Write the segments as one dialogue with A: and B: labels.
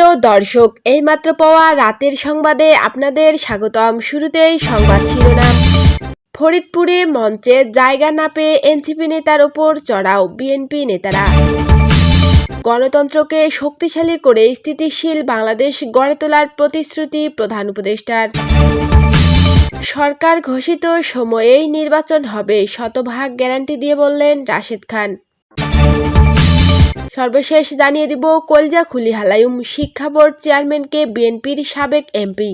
A: প্রিয় দর্শক, এইমাত্র পাওয়া রাতের সংবাদে আপনাদের স্বাগতম। শুরুতেই সংবাদ শিরোনাম। ফরিদপুরে মঞ্চে জায়গা না পেয়ে এনসিপি নেতার ওপর চড়াও বিএনপি নেতারা। গণতন্ত্রকে শক্তিশালী করে স্থিতিশীল বাংলাদেশ গড়ে তোলার প্রতিশ্রুতি প্রধান উপদেষ্টার। সরকার ঘোষিত সময়েই নির্বাচন হবে শতভাগ গ্যারান্টি দিয়ে বললেন রাশেদ খান। সর্বশেষ জানিয়ে দিব কলজা খুলি হালায়ুম শিক্ষা বোর্ড চেয়ারম্যানকে বিএনপির সাবেক এমপি।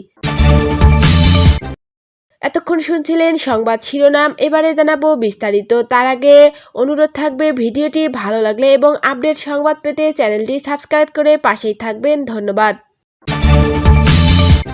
A: এতক্ষণ শুনছিলেন সংবাদ শিরোনাম, এবারে জানাব বিস্তারিত। তার আগে অনুরোধ থাকবে ভিডিওটি ভালো লাগলে এবং আপডেট সংবাদ পেতে চ্যানেলটি সাবস্ক্রাইব করে পাশেই থাকবেন। ধন্যবাদ।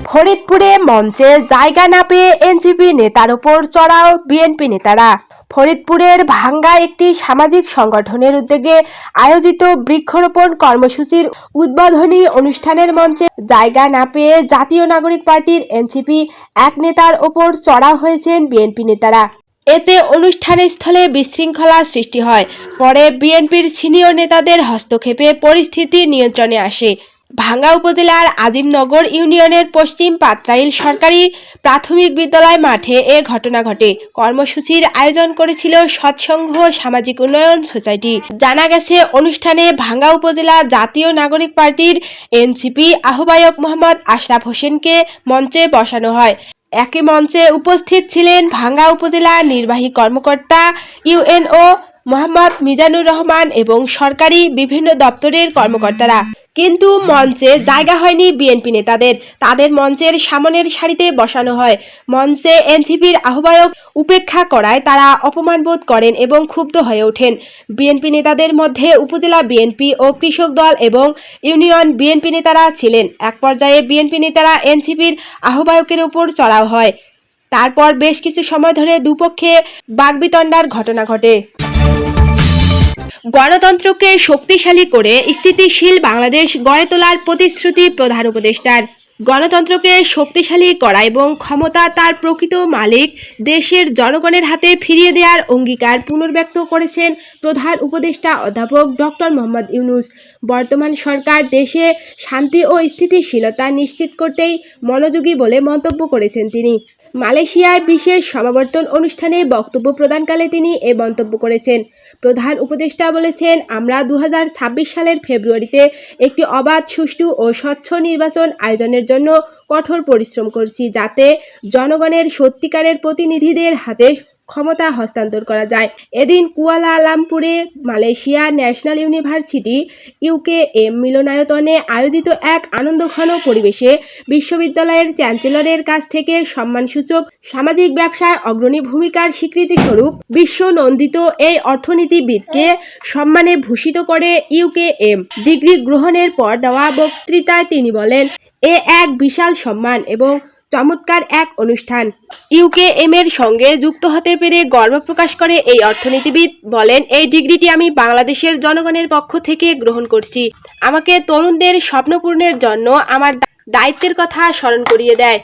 A: ফরিদপুরে মঞ্চে জায়গা না পেয়ে এনসিপি নেতার ওপর চড়াও বিএনপি নেতারা। ফরিদপুরের ভাঙ্গা একটি সামাজিক সংগঠনের উদ্যোগে আয়োজিত বৃক্ষরোপণ কর্মসূচির উদ্বোধনী অনুষ্ঠানের মঞ্চে জায়গা না পেয়ে জাতীয় নাগরিক পার্টির এনসিপি এক নেতার ওপর চড়া হয়েছেন বিএনপি নেতারা। এতে অনুষ্ঠানের স্থলে বিশৃঙ্খলা সৃষ্টি হয়। পরে বিএনপির সিনিয়র নেতাদের হস্তক্ষেপে পরিস্থিতি নিয়ন্ত্রণে আসে। ভাঙ্গা উপজেলার আজিমনগর ইউনিয়নের পশ্চিম পাত্রাইল সরকারি প্রাথমিক বিদ্যালয় মাঠে এ ঘটনা ঘটে। কর্মসূচির আয়োজন করেছিল সৎসংঘ সামাজিক উন্নয়ন সোসাইটি। জানা গেছে, অনুষ্ঠানে ভাঙ্গা উপজেলা জাতীয় নাগরিক পার্টির এনসিপি আহ্বায়ক মোহাম্মদ আশরাফ হোসেনকে মঞ্চে বসানো হয়। একই মঞ্চে উপস্থিত ছিলেন ভাঙ্গা উপজেলা নির্বাহী কর্মকর্তা ইউএনও মোহাম্মদ মিজানুর রহমান এবং সরকারি বিভিন্ন দপ্তরের কর্মকর্তারা। কিন্তু মঞ্চে জায়গা হয়নি বিএনপি নেতাদের। তাদের মঞ্চের সামনের সারিতে বসানো হয়। মঞ্চে এনসিপির আহ্বায়ক উপেক্ষা করায় তারা অপমান বোধ করেন এবং ক্ষুব্ধ হয়ে ওঠেন। বিএনপি নেতাদের মধ্যে উপজেলা বিএনপি ও কৃষক দল এবং ইউনিয়ন বিএনপি নেতারা ছিলেন। এক পর্যায়ে বিএনপি নেতারা এনসিপির আহ্বায়কের উপর চড়াও হয়। তারপর বেশ কিছু সময় ধরে দুপক্ষে বাগবিতণ্ডার ঘটনা ঘটে। গণতন্ত্রকে শক্তিশালী করে স্থিতিশীল বাংলাদেশ গড়ে তোলার প্রতিশ্রুতি প্রধান উপদেষ্টার। গণতন্ত্রকে শক্তিশালী করা এবং ক্ষমতা তার প্রকৃত মালিক, দেশের জনগণের হাতে ফিরিয়ে দেওয়ার অঙ্গীকার পুনর্ব্যক্ত করেছেন প্রধান উপদেষ্টা অধ্যাপক ডক্টর মোহাম্মদ ইউনুস। বর্তমান সরকার দেশে শান্তি ও স্থিতিশীলতা নিশ্চিত করতেই মনোযোগী বলে মন্তব্য করেছেন তিনি। মালয়েশিয়ায় বিশেষ সমাবর্তন অনুষ্ঠানে বক্তব্য প্রদানকালে তিনি এ মন্তব্য করেছেন। প্রধান উপদেষ্টা বলেছেন, আমরা দু হাজার ছাব্বিশ সালের ফেব্রুয়ারিতে একটি অবাধ, সুষ্ঠু ও স্বচ্ছ নির্বাচন আয়োজনের জন্য কঠোর পরিশ্রম করছি যাতে জনগণের সত্যিকারের প্রতিনিধিদের হাতে ক্ষমতা হস্তান্তর করা যায়। এদিন কুয়ালালামপুরে Malaysia national university UK M মিলনায়তনে আয়োজিত এক আনন্দঘন পরিবেশে বিশ্ববিদ্যালয়ের চ্যান্সেলরের কাছ থেকে সম্মানসূচক সামাজিক ব্যবসায় অগ্রণী ভূমিকার স্বীকৃতি স্বরূপ বিশ্ব নন্দিত এই অর্থনীতিবিদকে সম্মানে ভূষিত করে ইউকে এম ডিগ্রি গ্রহণের পর দেওয়া বক্তৃতায় তিনি বলেন, এ এক বিশাল সম্মান এবং চমৎকার এক অনুষ্ঠান। ইউকে এম এর সঙ্গে যুক্ত হতে পেরে গর্ব প্রকাশ করে এই অর্থনীতিবিদ বলেন, এই ডিগ্রিটি আমি বাংলাদেশের জনগণের পক্ষ থেকে গ্রহণ করছি। আমাকে তরুণদের স্বপ্ন পূরণের জন্য আমার দায়িত্বের কথা স্মরণ করিয়ে দেয়।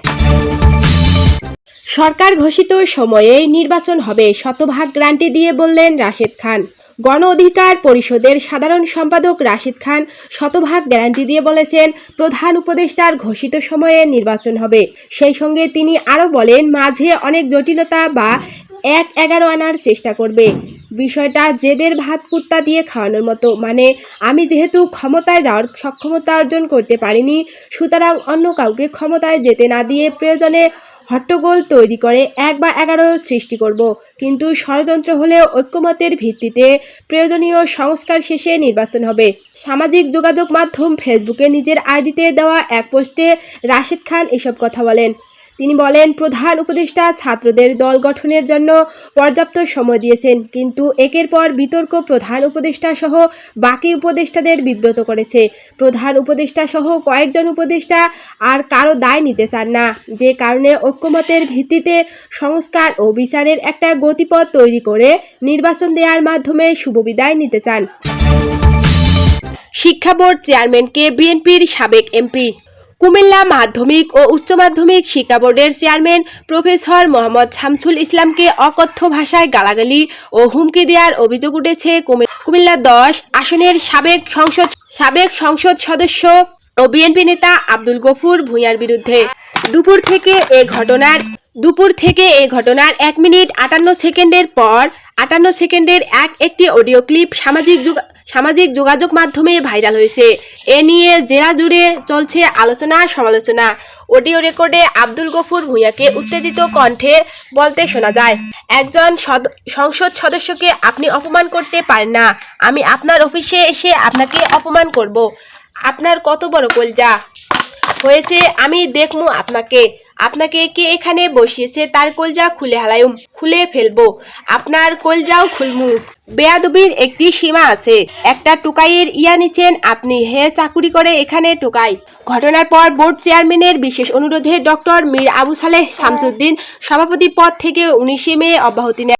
A: সরকার ঘোষিত সময়ে নির্বাচন হবে, শতভাগ গ্রান্টি দিয়ে বললেন রাশেদ খান। গণ অধিকার পরিষদের সাধারণ সম্পাদক রাশিদ খান শতভাগ গ্যারান্টি দিয়ে বলেছেন, প্রধান উপদেষ্টার ঘোষিত সময়ে নির্বাচন হবে। সেই সঙ্গে তিনি আরও বলেন, মাঝে অনেক জটিলতা বা এক এগারো আনার চেষ্টা করবে। বিষয়টা জেদের ভাত কুত্তা দিয়ে খাওয়ানোর মতো। মানে আমি যেহেতু ক্ষমতায় যাওয়ার সক্ষমতা অর্জন করতে পারিনি, সুতরাং অন্য কাউকে ক্ষমতায় যেতে না দিয়ে প্রয়োজনে হট্টগোল তৈরি করে এক বা এগারো সৃষ্টি করব। কিন্তু ষড়যন্ত্র হলেও ঐক্যমতের ভিত্তিতে প্রয়োজনীয় সংস্কার শেষে নির্বাচন হবে। সামাজিক যোগাযোগ মাধ্যম ফেসবুকে নিজের আইডিতে দেওয়া এক পোস্টে রাশিদ খান এসব কথা বলেন। তিনি বলেন, প্রধান উপদেষ্টা ছাত্রদের দল গঠনের জন্য পর্যাপ্ত সময় দিয়েছেন, কিন্তু একের পর বিতর্ক প্রধান উপদেষ্টা সহ বাকি উপদেষ্টাদের বিব্রত করেছে। প্রধান উপদেষ্টা সহ কয়েকজন উপদেষ্টা আর কারও দায় নিতে চান না। যে কারণে ঐক্যমতের ভিত্তিতে সংস্কার ও বিচারের একটা গতিপথ তৈরি করে নির্বাচন দেওয়ার মাধ্যমে শুভবিদায় নিতে চান। শিক্ষা বোর্ড চেয়ারম্যানকে বিএনপির সাবেক এমপি কুমিল্লা মাধ্যমিক ও উচ্চ মাধ্যমিক শিক্ষা বোর্ডের চেয়ারম্যান প্রফেসর মোহাম্মদ শামসুল ইসলামকে অকথ্য ভাষায় গালাগালি ও হুমকি দেওয়ার অভিযোগ উঠেছে কুমিল্লা দশ আসনের সাবেক সংসদ সাবেক সংসদ সদস্য ও বিএনপি নেতা আব্দুল গফুর ভূঁইয়ার বিরুদ্ধে। দুপুর থেকে এ ঘটনার দুপুর থেকে এ ঘটনার এক মিনিট আটান্ন সেকেন্ডের পর, আটান্ন সেকেন্ডের এক একটি অডিও ক্লিপ সামাজিক সামাজিক যোগাযোগ মাধ্যমে ভাইরাল হয়েছে। এ নিয়ে জেলা জুড়ে চলছে আলোচনা, সমালোচনা। অডিও রেকর্ডে আব্দুল গফুর ভূঁইয়াকে উত্তেজিত কণ্ঠে বলতে শোনা যায়, একজন সদ- সংসদ সদস্যকে আপনি অপমান করতে পারেন না। আমি আপনার অফিসে এসে আপনাকে অপমান করব। আপনার কত বড় কলজা। হয়েছে, আমি দেখমু আপনাকে। আপনাকে কে এখানে বসিয়েছে? তার কলজা খুলে হালাইম খুলে ফেলব। আপনার কলজাও খুলমু। বেয়াদবির একটি সীমা আছে। একটা টুকাইয়ের ইয়া নিছেন আপনি। হে চাকুরি করে এখানে টোকাই। ঘটনার পর বোর্ড চেয়ারম্যানের বিশেষ অনুরোধে ডক্টর মীর আবু সালেহ শামসুদ্দিন সভাপতি পদ থেকে উনিশে মে অব্যাহতি